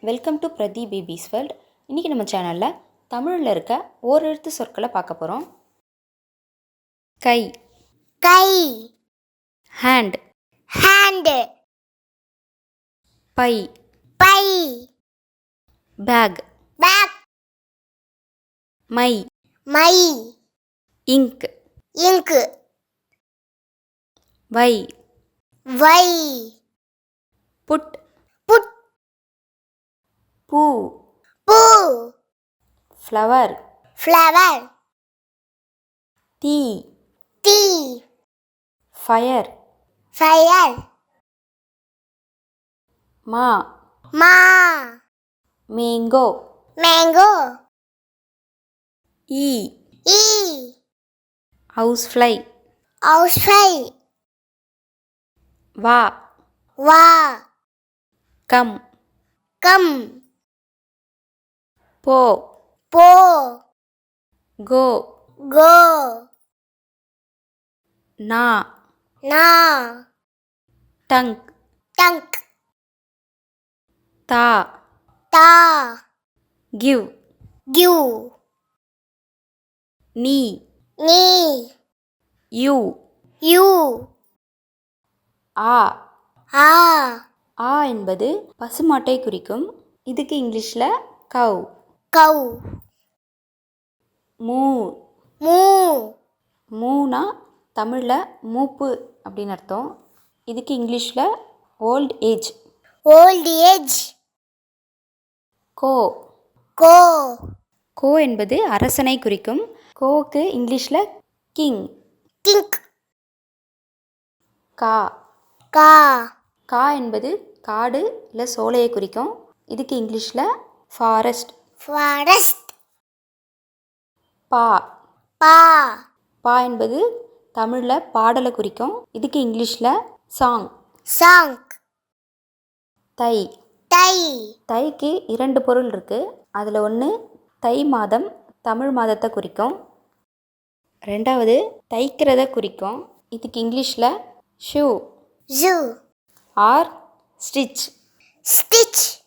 Welcome to Prathi babies world இன்றைக்கி நம்ம சேனலில் தமிழில் இருக்க ஓரெழுத்து சொற்களை பார்க்க போகிறோம் கை. கை. ஹேண்ட் ஹேண்ட் பை. பை. பேக் பேக் மை. மை. இங்க் இங்கு வை. வை. புட் புட் பூ. பூ. ஃப்ளவர் ஃப்ளவர் தீ டீ ஃபயர் ஃபயர் மா மா மேங்கோ மேங்கோ ஈ ஈ ஹவுஸ் ஃப்ளை ஹவுஸ் ஃப்ளை வா வா கம் கம் போ. போ. கோ. கோ. நா. நா. டங்க். டங்க். தா. தா. கிவ். கிவ். நீ. நீ. யூ. யூ. ஆ. ஆ. ஆ என்பது பசுமாட்டை குறிக்கும். இதுக்கு இங்கிலீஷில் கவ். கவ். மூ. மூ. மூனா தமிழில் மூப்பு அப்படின்னு அர்த்தம். இதுக்கு இங்கிலீஷில் ஓல்ட் ஏஜ். Old age. கோ. கோ. கோ என்பது அரசனை குறிக்கும். கோவுக்கு இங்கிலீஷில் கிங். கிங்க் கா. கா. கா என்பது காடு இல்லை சோலையை குறிக்கும். இதுக்கு இங்கிலீஷில் ஃபாரஸ்ட். ஃபாரஸ்ட் பா. பா. பா என்பது தமிழில் பாடலை குறிக்கும். இதுக்கு இங்கிலீஷில் சாங் சாங் தை. தை. தைக்கு இரண்டு பொருள் இருக்குது அதில் ஒன்று தை மாதம் தமிழ் மாதத்தை குறிக்கும். ரெண்டாவது தைக்கிறத குறிக்கும். இதுக்கு இங்கிலீஷில் ஷூ ஜூ ஆர் ஸ்டிச் ஸ்டிச்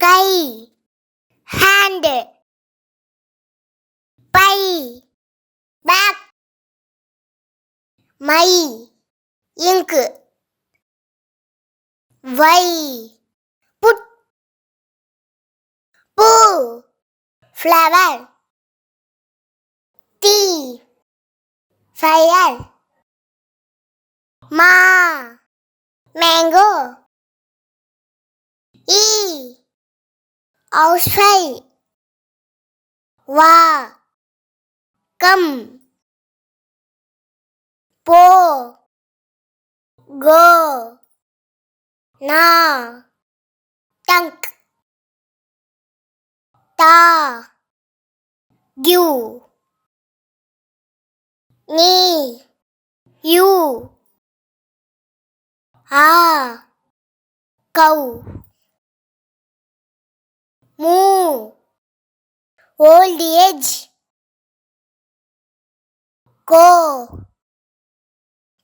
கை ஹேண்டு பை பேக் மை இங்கு வை புட் பூ ஃப்ளவர் டீ ஃபயர் மா மேங்கோ ஈ ஹவுஸ் ஃப்ளை வா கம் போ கோ நா டங்க் தா கிவ் நீ யூ ஆ moo old age. Go.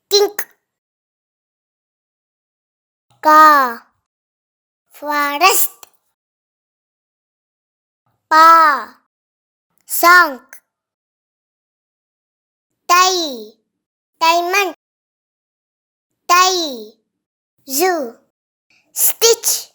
Think. Ka. Forest. Pa. Sunk. Tai. Diamond. Tai. Zoo. Stitch.